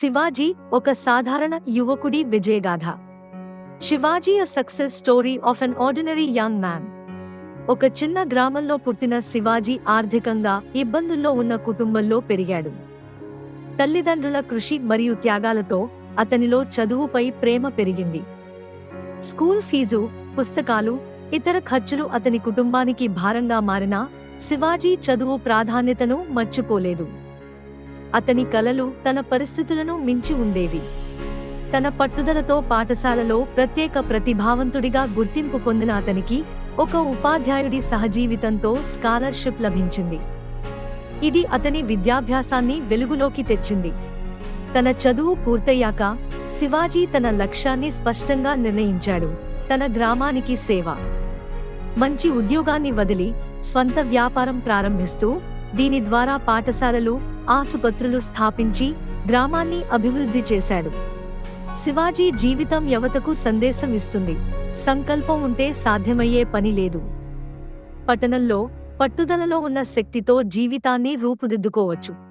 శివాజీ ఒక సాధారణ యువకుడి విజయగాథ. Shivaji a success story of an ordinary young man ఒక చిన్న గ్రామంలో పుట్టిన శివాజీ ఆర్థికంగా ఇబ్బందుల్లో ఉన్న కుటుంబంలో పెరిగాడు. తల్లిదండ్రుల కృషి మరియు త్యాగాలతో అతనిలో చదువుపై ప్రేమ పెరిగింది. స్కూల్ ఫీజు పుస్తకాలు ఇతర ఖర్చులు అతని కుటుంబానికి భారంగా మారినా శివాజీ చదువు ప్రాధాన్యతను మర్చిపోలేదు. అతని కలలు తన పరిస్థితులను మించి ఉండేవి. తన పట్టుదలతో పాఠశాలలో ప్రత్యేక ప్రతిభావంతుడిగా గుర్తింపు పొందిన అతనికి ఒక ఉపాధ్యాయుడి సహజీవితంతో స్కాలర్షిప్ లభించింది. ఇది అతని విద్యాభ్యాసాన్ని వెలుగులోకి తెచ్చింది. తన చదువు పూర్తయ్యాక శివాజీ తన లక్ష్యాన్ని స్పష్టంగా నిర్ణయించాడు. తన గ్రామానికి సేవ. మంచి ఉద్యోగాన్ని వదిలి స్వంత వ్యాపారం ప్రారంభిస్తూ దీని ద్వారా పాఠశాలలు ఆసుపత్రులు స్థాపించి గ్రామాన్ని అభివృద్ధి చేశాడు. శివాజీ జీవితం యువతకు సందేశం ఇస్తుంది. సంకల్పం ఉంటే సాధ్యమయ్యే పని లేదు. పట్టణంలో పట్టుదలలో ఉన్న శక్తితో జీవితాన్ని రూపుదిద్దుకోవచ్చు.